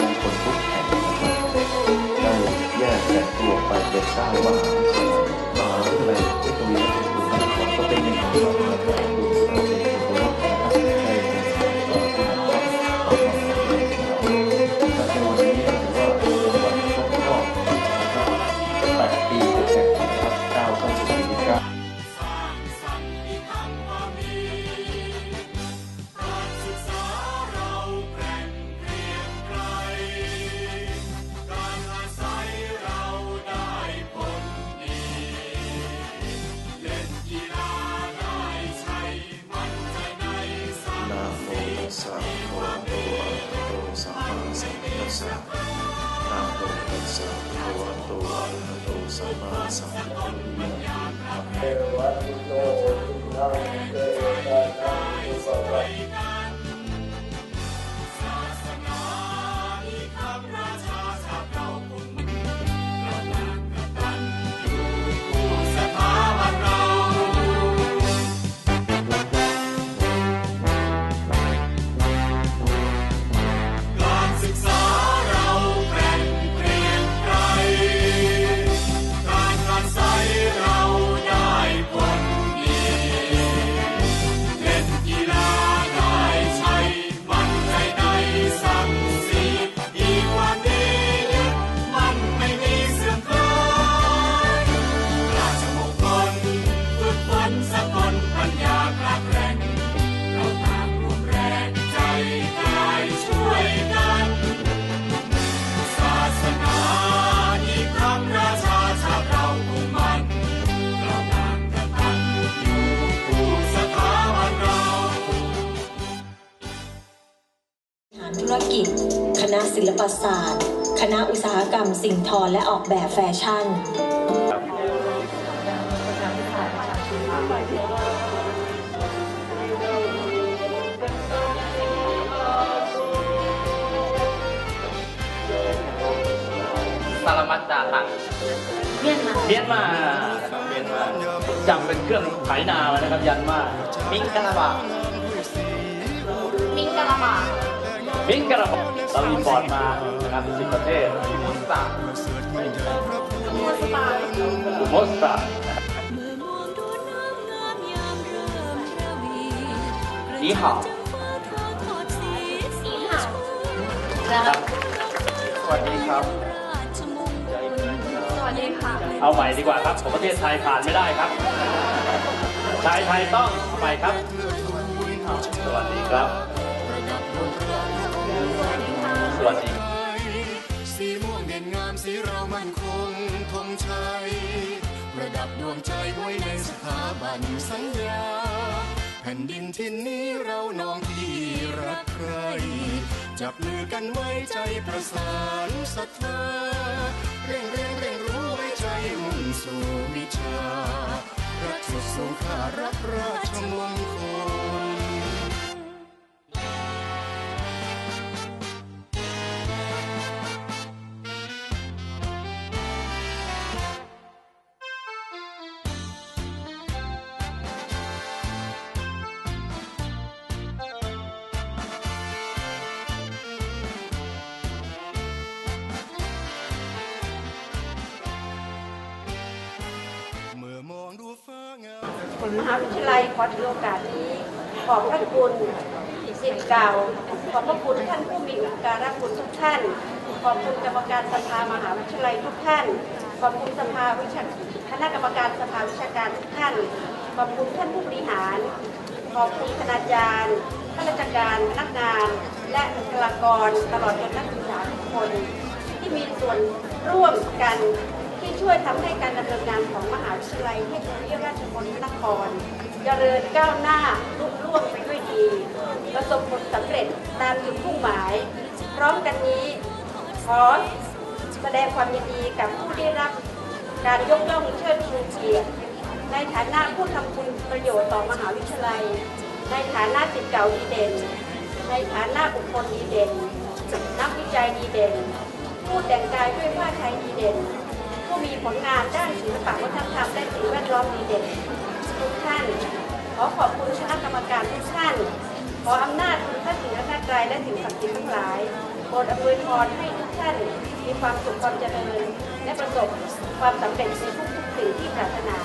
มงคลทุกแห่งได้แยกแต่งตัวไปเป็นเจ้าว่า มมาสัมพุทธัส กิจ คณะศิลปศาสตร์ คณะอุตสาหกรรมสิ่งทอและออกแบบแฟชั่น สารมัดดาตังเมียนมาเมียนมานะครับเมียนมาจำเป็นเครื่องไถนามานะครับยันมา มิงกะลาบามิงกะลาบา มิงกะลาบาเราอินพอร์ตมานะครับสิบประเทศมุสตามัวสปามุสตานี่หาวสีหาวครับสวัสดีครับ สวัสดีค่ะ เอาใหม่ดีกว่าครับของประเทศไทยผ่านไม่ได้ครับ ชายไทยต้องเอาใหม่ครับ สวัสดีครับ สวัสดีสีม่วงเด่นงามสีเรามั่นคงธงชัยประดับดวงใจไว้ในสถาบันสัญญาแผ่นดินที่นี้เรานองที่รักใคร จับมือกันไว้ใจประสานศรัทธาเร่งเรียนเร่งรู้ไว้ใจมุ่งสู่วิชา รักสุดสงขารักราชมงคล มหาวิทยาลัยขอถือโอกาสนี้ขอบพระคุณสิทธิ์เก่า ขอบพระคุณท่านผู้มีอุปการะคุณทุกท่าน ขอบคุณกรรมการสภามหาวิทยาลัยทุกท่าน ขอบคุณสภาวิชาคณะกรรมการสภาวิชาการทุกท่าน ขอบคุณท่านผู้บริหาร ขอบคุณคณาจารย์ข้าราชการพนักงาน และบุคลากรตลอดจนนักศึกษาทุกคน ที่มีส่วนร่วมกัน ที่ช่วยทำให้การดำเนินงานของมหาวิทยาลัยเทคโนโลยีราชมงคลนครเจริญก้าวหน้าลุล่วงไปด้วยดี ประสบผลสำเร็จตามจุดมุ่งหมาย พร้อมกันนี้ขอแสดงความยินดีกับผู้ได้รับการยกย่องเชิดชูเกียรติในฐานะผู้ทำคุณประโยชน์ต่อมหาวิทยาลัย ในฐานะศิษย์เก่าดีเด่น ในฐานะบุคคลดีเด่น นักวิจัยดีเด่น ผู้แต่งกายด้วยผ้าไทยดีเด่น ผู้มีผลงานด้านศิลปวัฒนธรรมและสิ่งแวดล้อมดีเด่นทุกท่าน ขอขอบคุณคณะกรรมการทุกท่าน ขออำนาจคุณพระศรีรัตนตรัยและสิ่งศักดิ์สิทธิ์ทั้งหลายโปรดอำนวยพรให้ทุกท่านมีความสุขความเจริญ และประสบความสำเร็จในทุกๆสิ่งที่ปรารถนา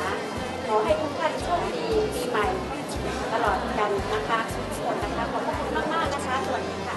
ขอให้ทุกท่านโชคดีปีใหม่ ตลอดกันนะคะทุกคนนะคะขอบคุณมากๆนะคะสวัสดี